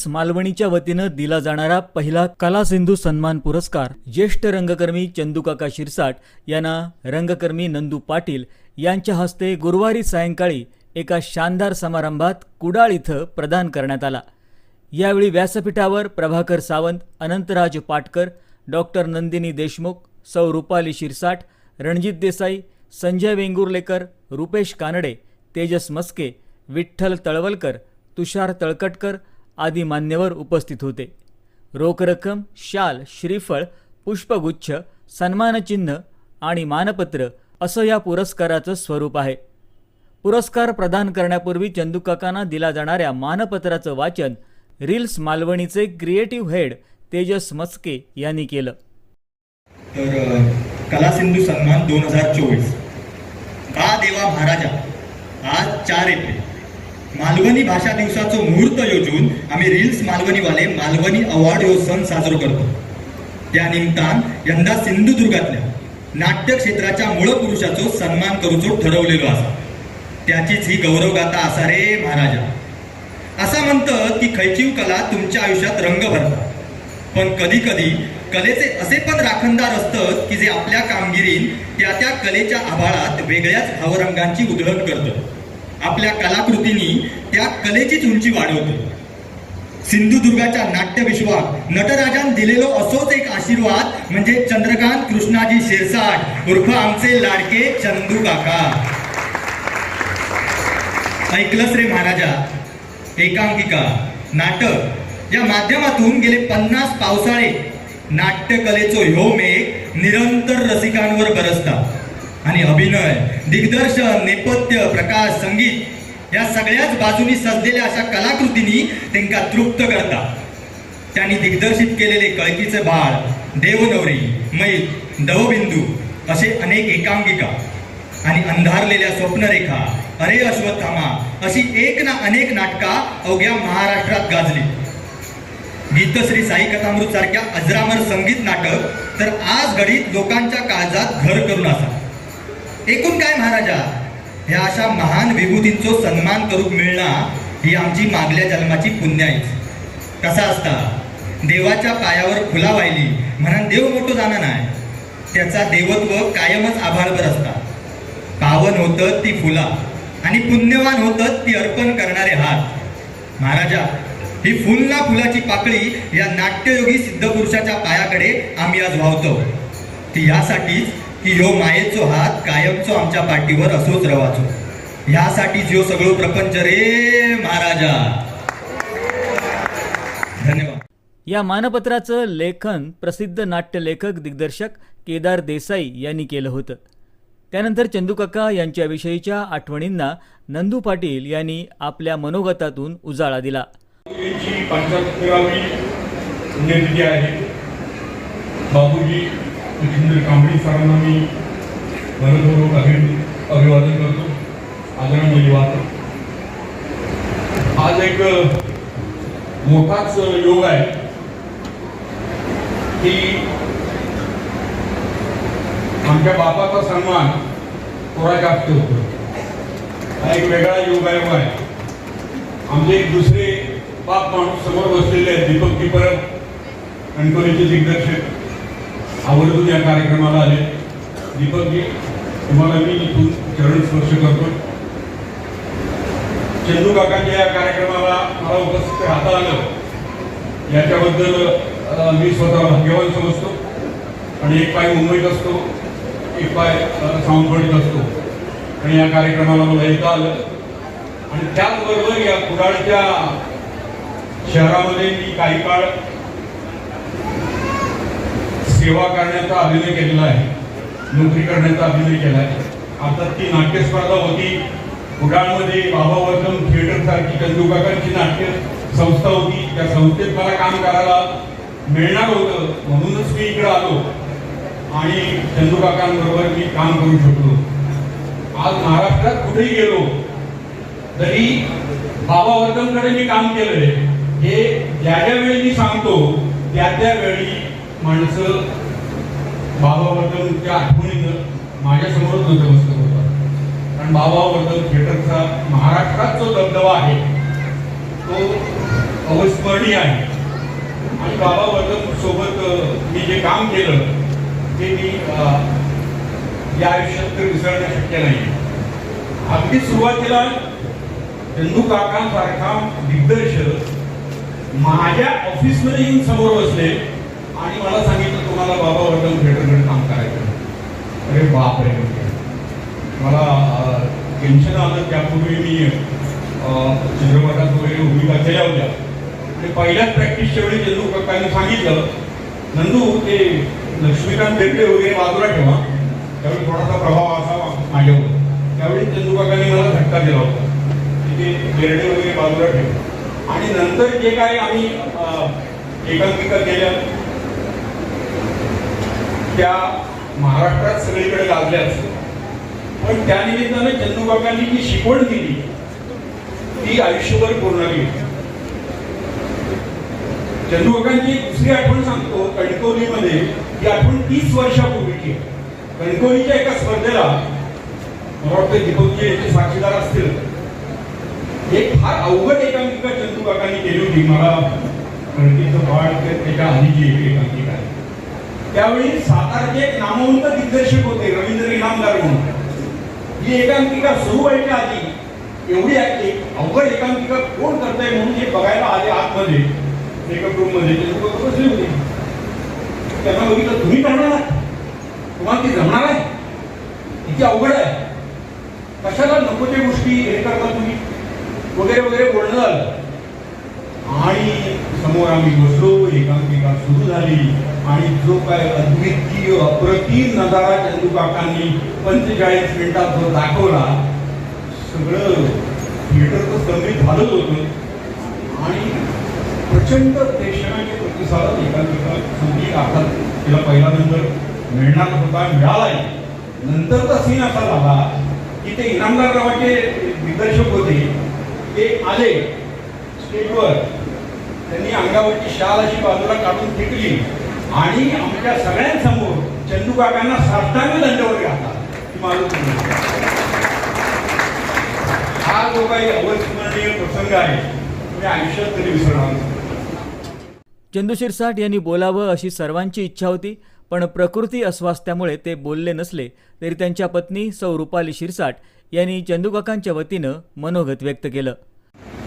Reels मालवणीच्या वतीनं दिला जाणारा पहिला कला सिंधू सन्मान पुरस्कार ज्येष्ठ रंगकर्मी चंदुकाका शिरसाट यांना रंगकर्मी नंदू पाटील यांच्या हस्ते गुरुवारी सायंकाळी एका शानदार समारंभात कुडाळ इथं प्रदान करण्यात आला. यावेळी व्यासपीठावर प्रभाकर सावंत अनंतराज पाटकर डॉक्टर नंदिनी देशमुख सौ रुपाली शिरसाट रणजित देसाई संजय वेंगुर्लेकर रुपेश कानडे तेजस मस्के विठ्ठल तळवलकर तुषार तळकटकर आदी मान्यवर उपस्थित होते. रोख रक्कम शाल श्रीफळ पुष्पगुच्छ सन्मानचिन्ह आणि मानपत्र असं या पुरस्काराचं स्वरूप आहे. पुरस्कार प्रदान करण्यापूर्वी चंदूकाकांना दिला जाणाऱ्या मानपत्राचं वाचन रील्स मालवणीचे क्रिएटिव्ह हेड तेजस मस्के यांनी केलं. तर कला सिंधू सन्मान दोन हजार चोवीस. देवा महाराजा? आज चार एप्रिल. मालवणी भाषा दिवसाचं मुहूर्त योजून आम्ही रील्स मालवणीवाले मालवणी अवॉर्ड ह्यो सण साजरो करतो. त्या निमतान यंदा सिंधुदुर्गातल्या नाट्य क्षेत्राच्या मूळ पुरुषाचो सन्मान करूचो ठरवलेलो असा त्याचीच ही गौरवगाथा असा रे महाराजा. असा म्हणतं की खैचीव कला तुमच्या आयुष्यात रंग भरतात पण कधी कधी कलेचे असे पण राखणदार असतात की जे आपल्या कामगिरीन त्या त्या कलेच्या आभाळात वेगळ्याच भावरंगांची उधळण करतं. आपल्या कलाकृतींनी त्या कलेचीच उंची वाढवतो. सिंधुदुर्गाच्या नाट्यविश्वात नटराजान दिलेलो असोच एक आशीर्वाद म्हणजे चंद्रकांत कृष्णाजी शिरसाट उर्फ आमचे लाडके चंदू काका. ऐकलंच रे महाराजा? एकांकिका. नाटक. या माध्यमातून गेले पन्नास पावसाळे नाट्यकलेचो ह्यो मेघ निरंतर रसिकांवर बरसता आणि अभिनय. दिग्दर्शन नेपथ्य प्रकाश संगीत या सगळ्याच बाजूनी सजलेल्या अशा कलाकृतींनी त्यांना तृप्त करतात. त्यांनी दिग्दर्शित केलेले कळकीचे बाळ देवनवरी मैल दवबिंदू असे अनेक एकांकिका आणि अंधारलेल्या स्वप्नरेखा अरे अश्वत्थामा अशी एक ना अनेक नाटका अवघ्या महाराष्ट्रात गाजली. गीतश्री साई कथामृत सारख्या अजरामर संगीत नाटक तर आज घडीत लोकांच्या काळजात घर करून असा. एकूण काय महाराजा? ह्या अशा महान विभूतींचो सन्मान करूक मिळणं ही आमची मागल्या जन्माची पुण्याईच कसा असता? देवाच्या पायावर फुला वाहिली म्हणून देव मोठं जाणं नाही त्याचा देवत्व कायमच आभाळभर असता. पावन होतं ती फुला आणि पुण्यवान होतं ती अर्पण करणारे हात. महाराजा ही फुल ना फुलाची पाकळी या नाट्ययोगी सिद्धपुरुषाच्या पायाकडे आम्ही आज वाहतो ती यासाठीच की ह्यो मायेचो हात कायमचो आमच्या पाठीवर असोच रवाचो. यासाठी जो सगळं प्रपंच रे महाराजा. धन्यवाद. या मानपत्राचं लेखन प्रसिद्ध नाट्यलेखक दिग्दर्शक केदार देसाई यांनी केलं होतं. त्यानंतर चंदूकाका यांच्याविषयीच्या आठवणींना नंदू पाटील यांनी आपल्या मनोगतातून उजाळा दिला. बाबूजी लक्ष्मींद्र कांबळी सरांना मी मनपूर्वक अभि अभिवादन करतो. आदरणीय वाहतो. आज एक मोठाच योग आहे. की आमच्या बापाचा सन्मान थोडा जास्त होतो. हा एक वेगळा योगायोग आहे आमचे एक दुसरे बाप माणूस समोर बसलेले आहेत दीपक परब कणकोलीचे दिग्दर्शक. आवर्जून या कार्यक्रमाला आले. दीपकजी तुम्हाला मी इथून चरण स्पर्श करतो. चंदू काकांच्या या कार्यक्रमाला मला उपस्थित राहता आलं. याच्याबद्दल मी स्वतः भाग्यवान समजतो. आणि एक पाय मुंबईत असतो एक पाय सावंतवाडीत असतो. आणि या कार्यक्रमाला मला येता आलं. आणि त्याचबरोबर या कुडाळच्या शहरामध्ये मी काही काळ सेवा करण्याचा अभिनय केलेला आहे. नोकरी करण्याचा अभिनय केला आहे. आता ती नाट्यस्पर्धा होती. कुडाळमध्ये बाबा वर्धन थिएटर सारखी कंदुकाकांची नाट्य संस्था होती. त्या संस्थेत मला काम करायला मिळणार होतं. म्हणूनच मी इकडे आलो. आणि चंदूकाकांबरोबर मी काम करू शकलो. आज महाराष्ट्रात कुठेही गेलो तरी बाबा वर्धनकडे मी काम केलंय. हे ज्या ज्या वेळी मी सांगतो त्या त्या वेळी माणसं बाबा त्या आठवणीनं माझ्यासमोरच नतमस्तक होतात. कारण बाबा थिएटरचा महाराष्ट्रात जो दबदबा आहे तो अविस्मरणीय आहे. आणि बाबा सोबत मी जे काम केलं ते मी या आयुष्यात तर विसरणं शक्य नाही अगदी सुरुवातीला चंदू काकांसारखा दिग्दर्शक माझ्या ऑफिसमध्ये येऊन समोर बसले. आणि मला सांगितलं तुम्हाला बाबा वर्धन थिएटरकडे काम करायचं अरे बाप रे मला टेन्शन आलं त्यापूर्वी मी चित्रपटात वगैरे भूमिका केल्या होत्या. आणि पहिल्याच प्रॅक्टिसच्या वेळी चंदू काकांनी सांगितलं नंदू ते लक्ष्मीकांत बेर्डे वगैरे बाजूला ठेवा. त्यावेळी थोडासा प्रभाव असावा माझ्यावर. त्यावेळी चंदू काकांनी मला धक्का दिला होता की ते बेर्डे वगैरे बाजूला ठेवा. आणि नंतर जे काही आम्ही एकांकिका केल्या त्या महाराष्ट्रात सगळीकडे गाजल्याच पण त्या चंदूबाबांनी जी शिकवण दिली ती आयुष्यभर पूर्ण केली. दुसरी आठवण सांगतो कणकवलीमध्ये ती आठवण तीस वर्षापूर्वीची आहे. कणकवलीच्या एका स्पर्धेला मला वाटतं दीपकजी यांचे साक्षीदार असतील. एक फार अवघड एकांकिका चंदू काकांनी केली होती. मला कणकीचं बाळ त्याच्या आधीची एक एकांकिका आहे. त्यावेळी सातारचे एक नामवंत दिग्दर्शक होते रवींद्र इनामदार म्हणून. ही एकांकिका सुरू व्हायच्या आधी एवढी एक अवघड एकांकिका कोण करताय म्हणून हे बघायला आले आतमध्ये मेकअप रूममध्ये ते लोकं बसले होते. त्यांना बघितलं तुम्ही करणार आहात? तुम्हाला ती जमणार आहे? किती अवघड आहे? कशाला नको त्या गोष्टी हे करता तुम्ही? वगैरे वगैरे बोलणं झालं. आणि समोर आम्ही बसलो एकांकिका सुरू झाली. आणि जो काय अद्वितीय अप्रतिम नजारा चंदूकाकांनी पंचेचाळीस मिनिटात जो दाखवला सगळं थिएटर तर झालंच होतं. आणि प्रचंड प्रेक्षकांचे प्रतिसादात एकांकिका संगीत अर्थात तिला पहिला नंतर मिळणार होता मिळालाही. नंतरचा सीन असा झाला की ते इनामदार नावाचे दिग्दर्शक होते ते आले स्टेजवर त्यांनी अंगावरची शाल अशी बाजूला काढून फेकली. आणि आमच्या सगळ्यांसमोर चंदू काकांना साष्टांग दंडवर घातला ही जो काही अविस्मरणीय प्रसंग आहे तो मी आयुष्यात तरी विसरणार नाही. चंदू शिरसाट यांनी बोलावं अशी सर्वांची इच्छा होती पण प्रकृती अस्वास्थ्यामुळे ते बोलले नसले तरी त्यांच्या पत्नी सौ रुपाली शिरसाट यांनी चंदूकाकांच्या वतीनं मनोगत व्यक्त केलं.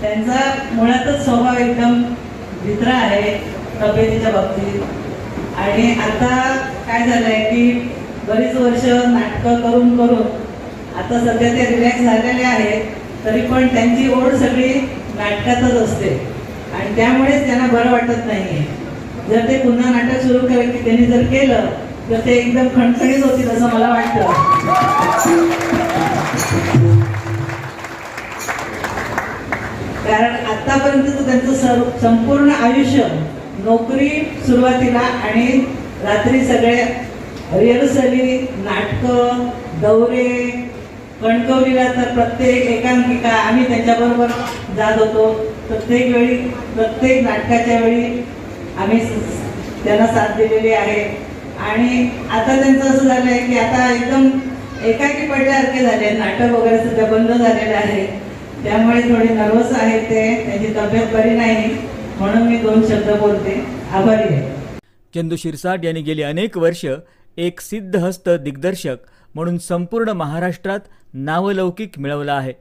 त्यांचा मुळातच स्वभाव एकदम भित्रा आहे तब्येतीच्या बाबतीत. आणि आता काय झालंय की बरीच वर्ष नाटकं करून करून आता सध्या ते रिलॅक्स झालेले आहेत तरी पण त्यांची ओढ सगळी नाटकातच असते. आणि त्यामुळेच त्यांना बरं वाटत नाहीये. जर ते पुन्हा नाटक सुरू केलं की त्यांनी जर केलं तर ते एकदम खणखणीत होतील असं मला वाटतं. कारण आतापर्यंत त्यांचं सर्व संपूर्ण आयुष्य नोकरी सुरुवातीला आणि रात्री सगळे रिहर्सली नाटकं दौरे कणकवलीला तर प्रत्येक एकांकिका आम्ही त्यांच्याबरोबर जात होतो. प्रत्येक वेळी प्रत्येक नाटकाच्या वेळी आम्ही त्यांना साथ दिलेली आहे. आणि आता त्यांचं असं झालं आहे की आता एकदम एकाकी पडल्यासारखे झाले नाटक वगैरे सध्या बंद झालेलं आहे. त्यामुळे थोडे नर्वस आहेत ते. त्यांची तब्येत बरी नाही. म्हणून मी दोन शब्द बोलते. आभारी आहे. चंदू शिरसाट यांनी गेली अनेक वर्ष एक सिद्धहस्त दिग्दर्शक म्हणून संपूर्ण महाराष्ट्रात नावलौकिक मिळवला आहे.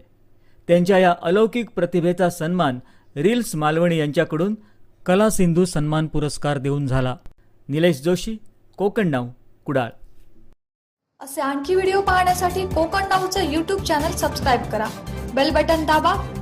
त्यांच्या या अलौकिक प्रतिभेचा सन्मान रील्स मालवणी यांच्याकडून कला सिंधू सन्मान पुरस्कार देऊन झाला. निलेश जोशी कोकण नाव कुडाळ. असे आणखी व्हिडिओ पाहण्यासाठी कोकण नाऊचं यूट्यूब चॅनल सबस्क्राईब करा. बेल बटन दाबा.